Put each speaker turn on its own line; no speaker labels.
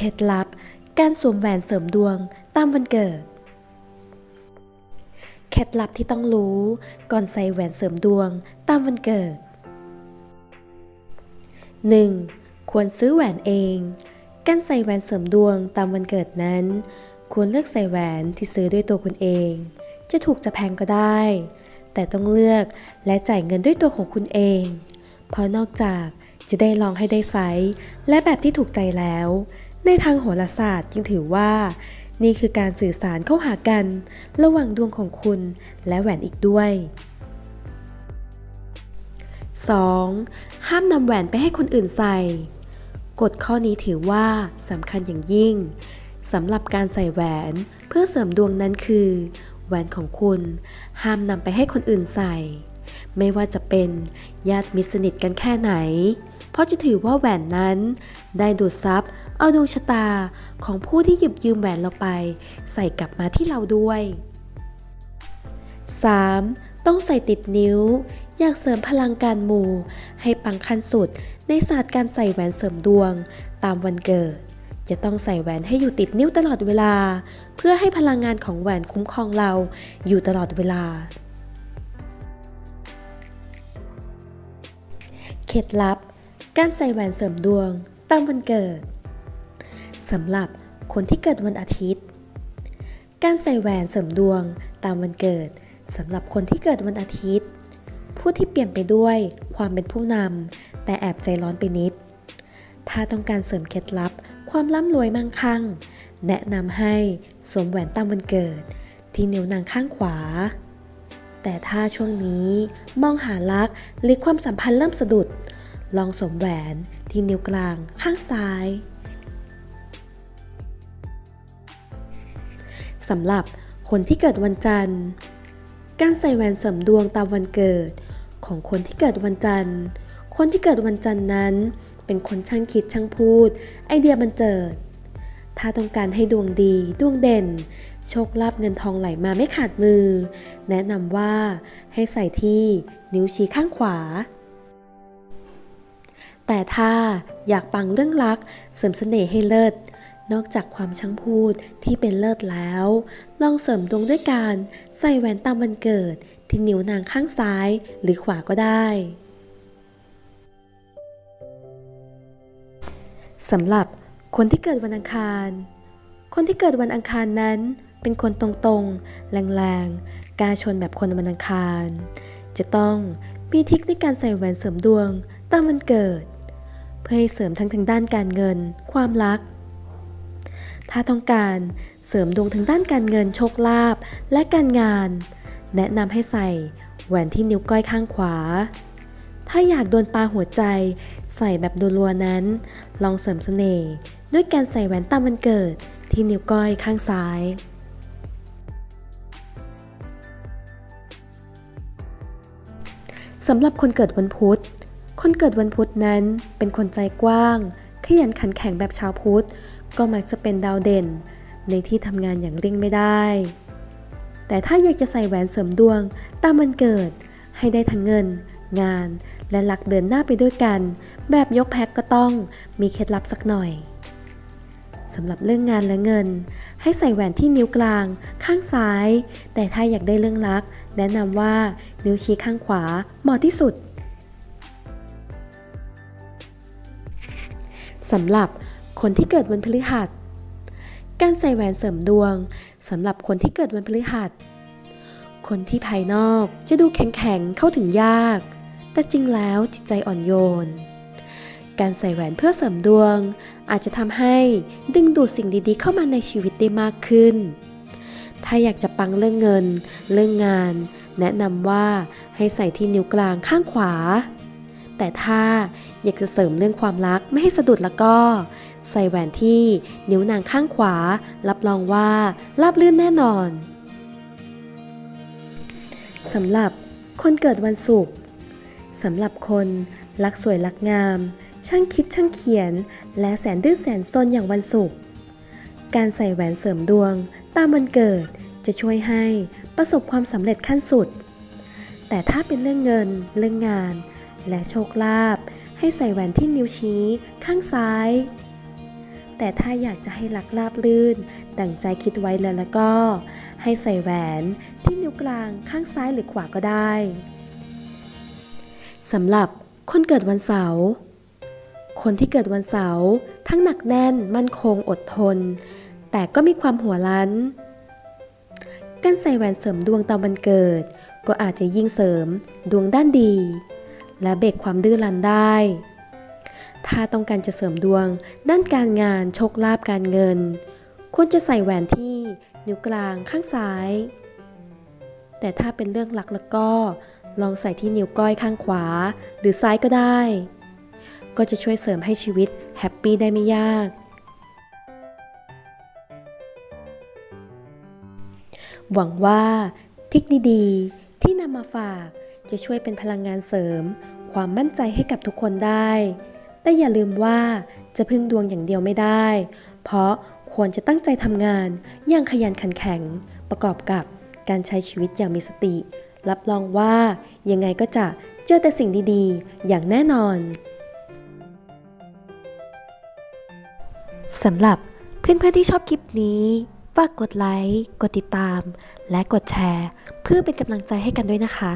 เคล็ดลับ การสวมแหวนเสริมดวงตามวันเกิด เคล็ดลับที่ต้องรู้ ก่อนใส่แหวนเสริมดวงตามวันเกิด 1. ควรซื้อแหวนเอง การใส่แหวนเสริมดวงตามวันเกิดนั้น ควรเลือกใส่แหวนที่ซื้อด้วยตัวคุณเอง จะถูกจะแพงก็ได้ แต่ต้องเลือกและจ่ายเงินด้วยตัวของคุณเอง เพราะนอกจากจะได้ลองให้ได้ไซส์และแบบที่ถูกใจแล้ว ในทางโหราศาสตร์จึงถือว่า นี่คือการสื่อสารเข้าหากัน ระหว่างดวงของคุณและแหวนอีกด้วย 2. ห้ามนำแหวนไปให้คนอื่นใส่กฎข้อนี้ถือว่าสำคัญอย่างยิ่งสำหรับการใส่แหวนเพื่อเสริมดวงนั้นคือ แหวนของคุณห้ามนำไปให้คนอื่นใส่ ไม่ว่าจะเป็นญาติมิตรสนิทกันแค่ไหน ราะจะถือว่าแหวนนั้น ได้ดูดซับเอาดวงชะตาของผู้ที่หยิบยืมแหวนเราไป ใส่กลับมาที่เราด้วย 3. ต้องใส่ติดนิ้ว อยากเสริมพลังการมู ให้ปังขั้นสุดในศาสตร์การใส่แหวนเสริมดวงตามวันเกิด จะต้องใส่แหวนให้อยู่ติดนิ้วตลอดเวลา เพื่อให้พลังงานของแหวนคุ้มครองเราอยู่ตลอดเวลาเคล็ดลับ การใส่แหวนเสริมดวงตามวันเกิดสำหรับคนที่เกิดวันอาทิตย์ การใส่แหวนเสริมดวงตามวันเกิดสำหรับคนที่เกิดวันอาทิตย์ ผู้ที่เปลี่ยนไปด้วยความเป็นผู้นำแต่แอบใจร้อนไปนิด ถ้าต้องการเสริมเคล็ดลับความร่ำรวยมั่งคั่ง แนะนำให้สวมแหวนตามวันเกิด ที่นิ้วนางข้างขวา แต่ถ้าช่วงนี้มองหารักหรือความสัมพันธ์เริ่มสะดุด ลองสวมแหวนที่นิ้วกลางข้างซ้ายสำหรับคนที่เกิดวันจันทร์ การใส่แหวนเสริมดวงตามวันเกิด ของคนที่เกิดวันจันทร์ คนที่เกิดวันจันทร์นั้น เป็นคนช่างคิดช่างพูด ไอเดียบันเจิด ถ้าต้องการให้ดวงดีดวงเด่น โชคลาภเงินทองไหลมาไม่ขาดมือ แนะนำว่าให้ใส่ที่นิ้วชี้ข้างขวา แต่ถ้าอยากปังเรื่องรัก เสริมเสน่ห์ให้เลิศ นอกจากความช่างพูดที่เป็นเลิศแล้ว ลองเสริมดวงด้วยการใส่แหวนตามวันเกิด ที่นิ้วนางข้างซ้ายหรือขวาก็ได้สำหรับคนที่เกิดวันอังคาร คนที่เกิดวันอังคารนั้น เป็นคนตรงๆ แรงๆ กาชนแบบคนวันอังคาร จะต้องมีทิคในการใส่แหวนเสริมดวงตามวันเกิด เพื่อให้เสริมทั้งทางด้านการเงิน ความรัก ถ้าต้องการเสริมดวงทางด้านการเงินโชคลาภและการงาน แนะนำให้ใส่แหวนที่นิ้วก้อยข้างขวา ถ้าอยากโดนปลาหัวใจ ใส่แบบรัวๆนั้น ลองเสริมเสน่ห์ด้วยการใส่แหวนตามวันเกิดที่นิ้วก้อยข้างซ้ายสำหรับคนเกิดวันพุธ คนเกิดวันพุธนั้นเป็นคนใจกว้าง ขยันขันแข็งแบบชาวพุธ ก็มักจะเป็นดาวเด่น ในที่ทำงานอย่างเร่งไม่ได้ แต่ถ้าอยากจะใส่แหวนเสริมดวง ตามวันเกิด ให้ได้ทั้งเงิน งาน และหลักเดินหน้าไปด้วยกัน แบบยกแพ็กก็ต้องมีเคล็ดลับสักหน่อยสำหรับเรื่องงานและเงิน ให้ใส่แหวนที่นิ้วกลาง ข้างซ้าย แต่ถ้าอยากได้เรื่องรัก แนะนำว่านิ้วชี้ข้างขวาเหมาะที่สุด สำหรับคนที่เกิดวันพฤหัส การใส่แหวนเสริมดวงสำหรับคนที่เกิดวันพฤหัส คนที่ภายนอกจะดูแข็งๆเข้าถึงยาก แต่จริงแล้วจิตใจอ่อนโยน การใส่แหวนเพื่อเสริมดวง อาจจะทำให้ดึงดูดสิ่งดีๆ เข้ามาในชีวิตได้มากขึ้น ถ้าอยากจะปังเรื่องเงิน เรื่องงาน แนะนำว่าให้ใส่ที่นิ้วกลางข้างขวา แต่ถ้าอยากจะเสริมเรื่องความรักไม่ให้สะดุดแล้วก็ ใส่แหวนที่นิ้วนางข้างขวา รับรองว่าราบลื่นแน่นอนสำหรับคนเกิดวันศุกร์สำหรับคนรักสวยรักงาม ช่างคิดช่างเขียน และแสนดื้อแสนซนอย่างวันศุกร์การใส่แหวนเสริมดวง ตามวันเกิดจะช่วยให้ประสบความสำเร็จขั้นสุด แต่ถ้าเป็นเรื่องเงินเรื่องงาน และโชคลาภให้ใส่แหวนที่นิ้วชี้ข้างซ้าย แต่ถ้าอยากจะให้ลักลาบลื่น ดั่งใจคิดไว้เลยแล้วก็ ให้ใส่แหวนที่นิ้วกลางข้างซ้ายหรือขวาก็ได้สำหรับคนเกิดวันเสาร์คนที่เกิดวันเสาร์ทั้งหนักแน่นมั่นคงอดทน แต่ก็มีความหัวลันการใส่แหวนเสริมดวงตามวันเกิด ก็อาจจะยิ่งเสริมดวงด้านดี และเบรกความดื้อรั้นได้ ถ้าต้องการจะเสริมดวง ด้านการงานโชคลาภการเงิน ควรจะใส่แหวนที่นิ้วกลางข้างซ้าย แต่ถ้าเป็นเรื่องหลักแล้วก็ลองใส่ที่นิ้วก้อยข้างขวา หรือซ้ายก็ได้ ก็จะช่วยเสริมให้ชีวิตแฮปปี้ได้ไม่ยาก หวังว่าทิกดีๆ ที่นำมาฝาก จะช่วยเป็นพลังงานเสริม ความมั่นใจให้กับทุกคนได้ แต่อย่าลืมว่าจะพึ่งดวงอย่างเดียวไม่ได้ เพราะควรจะตั้งใจทำงานอย่างขยันขันแข็ง ประกอบกับการใช้ชีวิตอย่างมีสติ รับรองว่ายังไงก็จะเจอแต่สิ่งดีๆ อย่างแน่นอนสำหรับเพื่อนๆที่ชอบคลิปนี้ฝากกดไลค์ กดติดตาม และกดแชร์ เพื่อเป็นกำลังใจให้กันด้วยนะคะ